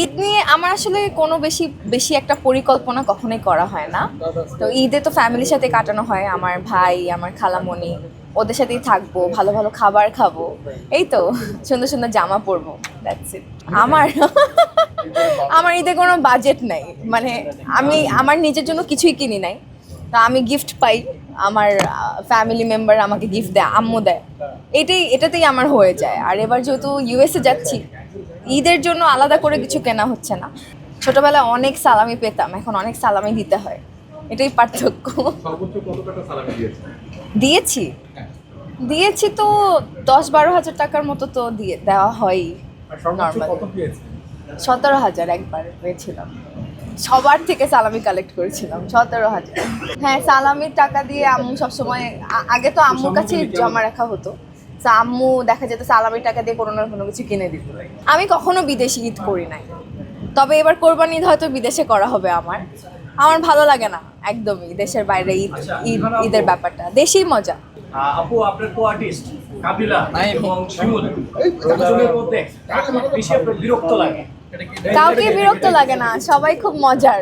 ঈদ নিয়ে আমার আসলে কোনো বেশি বেশি একটা পরিকল্পনা কখনোই করা হয় না। তো ঈদে তো ফ্যামিলির সাথে কাটানো হয়, আমার ভাই, আমার খালামণি, ওদের সাথেই থাকব, ভালো ভালো খাবার খাব। এই তো, সুন্দর সুন্দর জামা পরবো দ্যাটস ইট আমার আমার ঈদে কোনো বাজেট নাই। মানে আমি, আমার নিজের জন্য কিছুই কিনি নাই। তা আমি গিফট পাই, আমার ফ্যামিলি মেম্বার আমাকে গিফট দেয়, আম্মু দেয়। এটাই, এটাতেই আমার হয়ে যায়। আর এবার যেহেতু ইউএসএ যাচ্ছি ঈদের জন্য আলাদা করে কিছু কেনা হচ্ছে না। ছোটবেলায় অনেক সালামি পেতাম এখন অনেক সালামি দিতে হয়। এটাই পার্থক্য। সালামি দিয়েছেন দিয়েছি। দিয়েছি তো দশ বারো হাজার টাকার মতো তো দিয়ে দেওয়া পেয়েছেন সতেরো হাজার একবার পেয়েছিলাম। সবার থেকে সালামি কালেক্ট করেছিলাম সতেরো হাজার। হ্যাঁ সালামির টাকা দিয়ে আম্মু সবসময় আগে তো আম্মুর কাছে জমা রাখা হতো। আম্মু দেখা যেত সালামির টাকা দিয়ে কোনো না কোনো কিছু কিনে দিত। আমি কখনো বিদেশি ঈদ করি নাই। তবে এবার কোরবানি ঈদ হয়তো বিদেশে করা হবে আমার। আমার ভালো লাগে না একদমই দেশের বাইরে ঈদ ঈদ ঈদের ব্যাপারটা। দেশেই মজা। আপু আপনার কো আর্টিস্ট কাবিলা এবং শিমুল। মধ্যে বেশি আপনার বিরক্ত লাগে। কাউকে বিরক্ত লাগে না সবাই খুব মজার।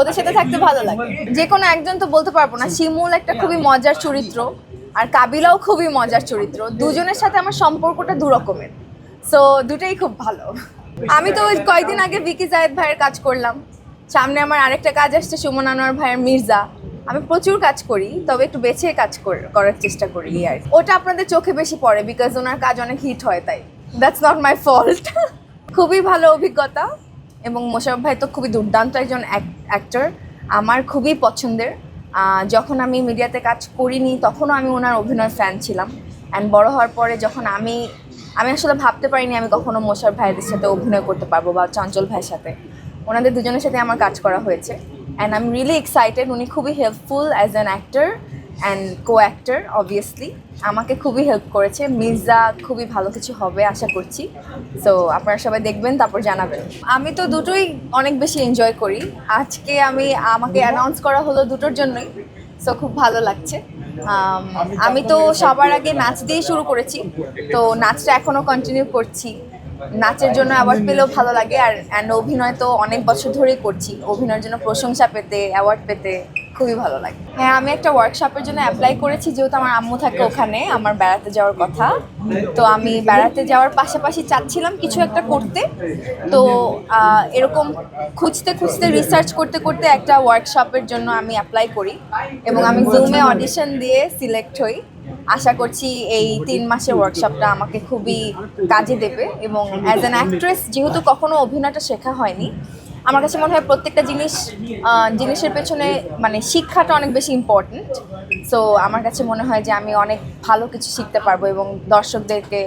ওদের সাথে থাকতে ভালো লাগে। যে কোনো একজন তো বলতে পারব না শিমুল একটা খুবই মজার চরিত্র। আর কাবিলাও খুবই মজার চরিত্র। দুজনের সাথে আমার সম্পর্কটা দু রকমের সো দুটোই খুব ভালো। আমি তো ওই কয়েকদিন আগে বিকি জায়েদ ভাইয়ের কাজ করলাম। সামনে আমার আরেকটা কাজ আসছে, সুমন আনোয়ার ভাইয়ের মির্জা। আমি প্রচুর কাজ করি, তবে একটু বেছে কাজ কর- করার চেষ্টা করি আর ওটা আপনাদের চোখে বেশি পড়ে বিকজ ওনার কাজ অনেক হিট হয়, তাই। দ্যাটস নট মাই ফল্ট খুবই ভালো অভিজ্ঞতা, এবং মোশারফ ভাই তো খুবই দুর্দান্ত একজন অ্যাক্টর আমার খুবই পছন্দের। যখন আমি মিডিয়াতে কাজ করিনি, তখনও আমি ওনার অভিনয় ফ্যান ছিলাম। অ্যান্ড বড় হওয়ার পরে যখন আমি আমি আসলে ভাবতে পারিনি আমি কখনো মোশার ভাইয়ের সাথে অভিনয় করতে পারব বা চঞ্চল ভাইয়ের সাথে। ওনাদের দুজনের সাথে আমার কাজ করা হয়েছে। And I am really excited উনি খুবই helpful as an actor and co actor obviously আমাকে খুবই হেল্প করেছে। মির্জা খুবই ভালো কিছু হবে আশা করছি। সো আপনারা সবাই দেখবেন, তারপর জানাবেন। আমি তো দুটোই অনেক বেশি এনজয় করি। আজকে আমি, আমাকে অ্যানাউন্স করা হলো দুটোর জন্যই। সো খুব ভালো লাগছে। আমি তো সবার আগে নাচ দিয়ে শুরু করেছি। তো নাচটা এখনও কন্টিনিউ করছি। নাচের জন্য অ্যাওয়ার্ড পেলেও ভালো লাগে। আর অ্যান্ড অভিনয় তো অনেক বছর ধরেই করছি। অভিনয়ের জন্য প্রশংসা পেতে অ্যাওয়ার্ড পেতে। খুবই ভালো লাগে। হ্যাঁ আমি একটা ওয়ার্কশপের জন্য অ্যাপ্লাই করেছি যেহেতু আমার আম্মু থাকে ওখানে আমার বেড়াতে যাওয়ার কথা। তো আমি বেড়াতে যাওয়ার পাশাপাশি চাচ্ছিলাম কিছু একটা করতে। তো এরকম খুঁজতে খুঁজতে রিসার্চ করতে করতে একটা ওয়ার্কশপের জন্য আমি অ্যাপ্লাই করি। এবং আমি জুমে অডিশন দিয়ে সিলেক্ট হই। আশা করছি এই তিন মাসের ওয়ার্কশপটা আমাকে খুবই কাজে দেবে। এবং অ্যাজ অ্যান অ্যাক্ট্রেস যেহেতু কখনো অভিনয়টা শেখা হয়নি আমার কাছে মনে হয় প্রত্যেকটা জিনিস জিনিসের পেছনে মানে শিক্ষাটা অনেক বেশি ইম্পর্ট্যান্ট সো আমার কাছে মনে হয় যে আমি অনেক ভালো কিছু শিখতে পারব এবং দর্শকদেরকে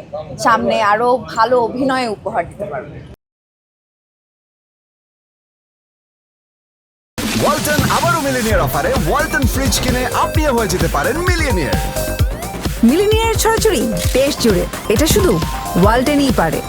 সামনে আরও ভালো অভিনয়ে উপহার দিতে পারব। ওয়ালটন আবারও মিলিনিয়ার অফারে ওয়ালটন ফ্রিজ কিনে আপনিও হয়ে যেতে পারেন মিলিয়নিয়ার। মিলিনিয়ার ছড়াছড়ি দেশ জুড়ে। এটা শুধু ওয়ালটেনই পারে।